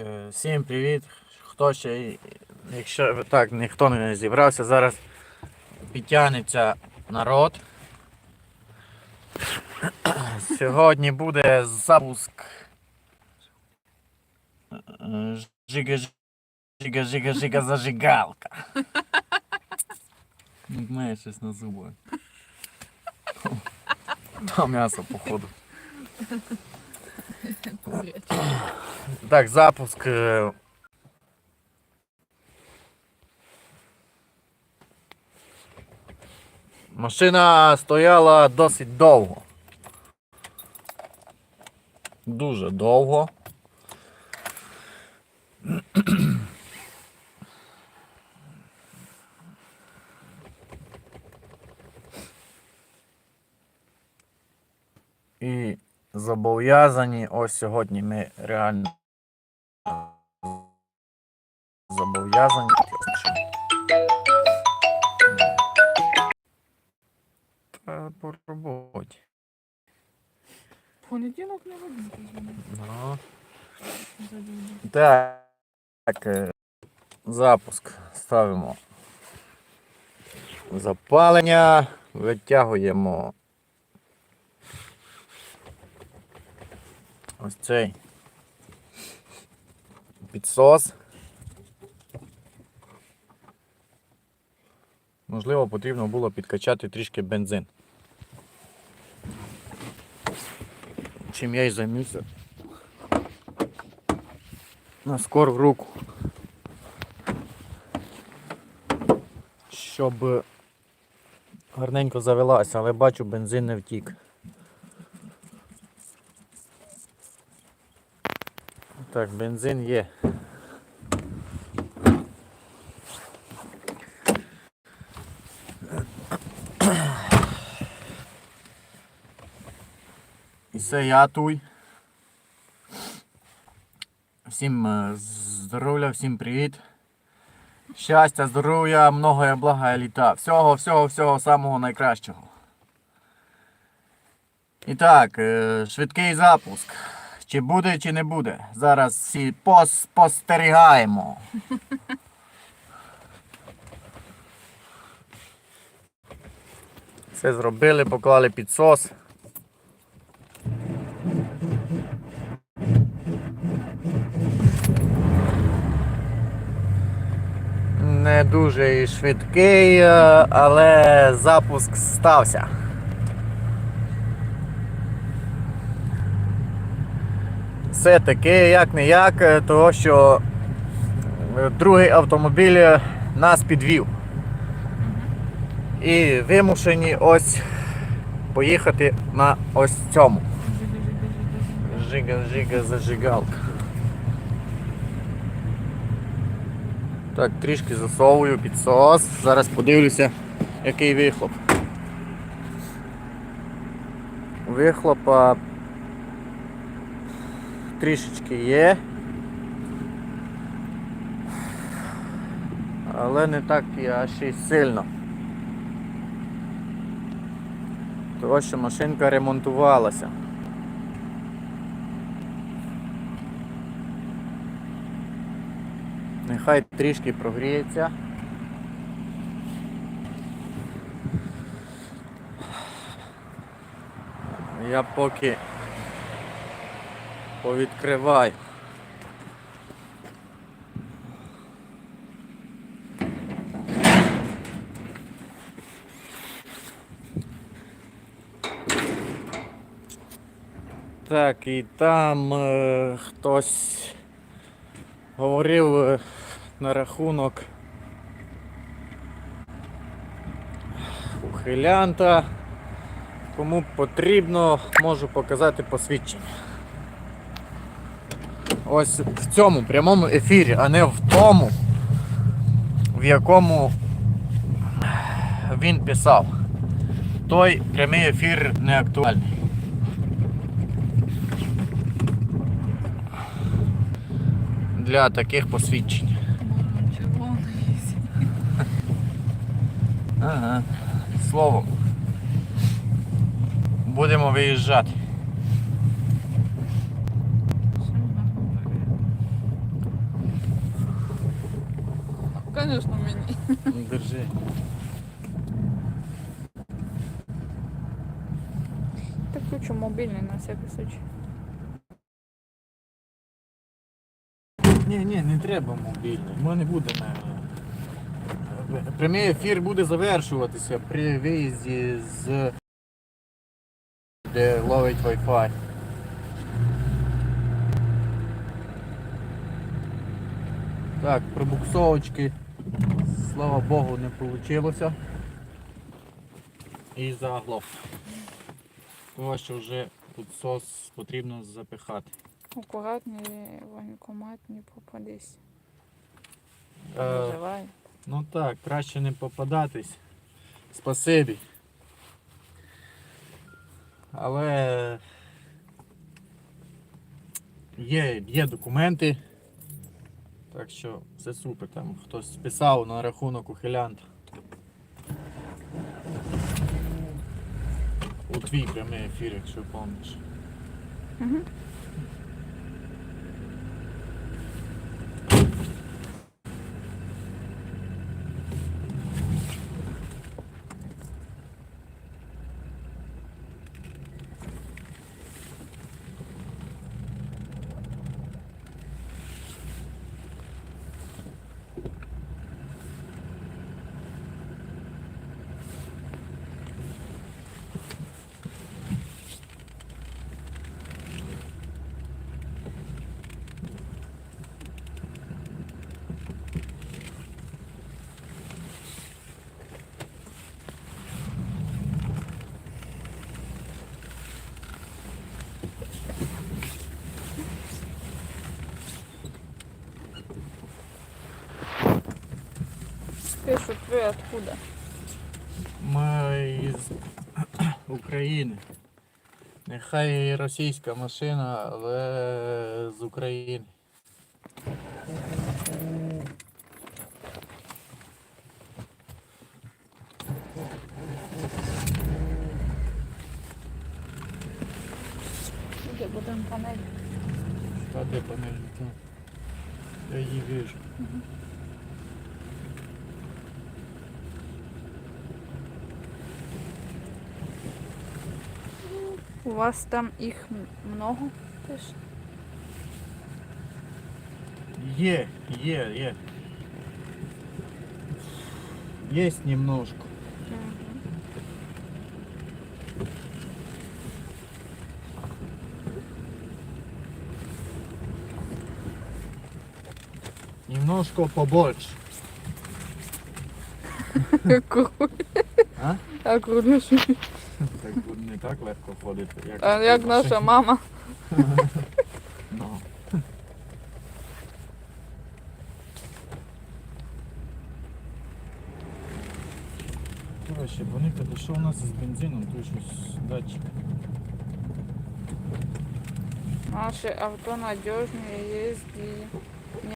Е, Всім привіт. Хто ще, якщо так ніхто не зібрався, зараз підтягнеться народ. Сьогодні буде запуск жига жига жига жига зажигалка. Ну, Має щось на зубах. Та м'ясо, походу. Так, запуск. е, Машина стояла досить довго. Дуже довго. І зобов'язані ось сьогодні ми реально зобов'язані. Та по роботі. Понеділок не. Ну. Так. Так. е, Запуск ставимо. Запалення. Витягуємо. Ось цей підсос. Можливо, потрібно було підкачати трішки бензин. Чим я і займуся на скору руку. Щоб гарненько завелася, але бачу, бензин не втік. Так, бензин є. І це я туй. Всім е, здоров'я, всім привіт. Щастя, здоров'я, многое блага літа. Всього, всього, всього самого найкращого. І так, е, швидкий запуск. Чи буде, чи не буде. Зараз всі пос- спостерігаємо. Все зробили, поклали підсос. Не дуже і швидкий, е, але запуск стався. Все таки як не як, е, того що е, другий автомобіль е, нас підвів. І вимушені ось поїхати на ось цьому. Жига, жига, зажигалка. Так, трішки засовую підсос. Зараз подивлюся, який вихлоп. Вихлопа трішечки є. Але не так і аж і сильно. Тому що машинка ремонтувалася. Нехай трішки прогріється. Я поки повідкриваю. Так, і там е, хтось говорив е, на рахунок ухилянта. Кому потрібно, можу показати посвідчення. Ось в цьому прямому ефірі, а не в тому, в якому він писав. Той прямий ефір не актуальний. Для таких посвідчень. Ага. Словом. Будемо виїжджати. Звісно, мені. Ну, Держи. Так включу мобільний на всякий случай. Ні, ні, не треба мобільний. Ми не будемо. Прямий ефір буде завершуватися при виїзді з де ловить Wi-Fi. Так, пробуксовочки, слава Богу, не вийшло. І заглох. Тому що вже тут сос потрібно запихати. Акуратні, воєнкомат, не попадись. Е, Ну так, краще не попадатись. Спасибі. Але є, є документи. Так що все супер. Там хтось писав на рахунок ухилянт. У твій прямий ефір, якщо пам'ятаєш. Угу. Пишут, вы откуда? Ми із України. Нехай і російська машина, але з України. Где будем панель? Та де панель? Та. Я її вижу. У вас там их м- много? Теж? Є, є, є. Есть немножко. Мгм. Немножко побольше. Какой? А? А круто, що- Так не так легко ходити, як, А як наша мама. Ну. Коротше, вони тоді що у нас з бензином, тут щось датчик. Наши авто надежные, есть и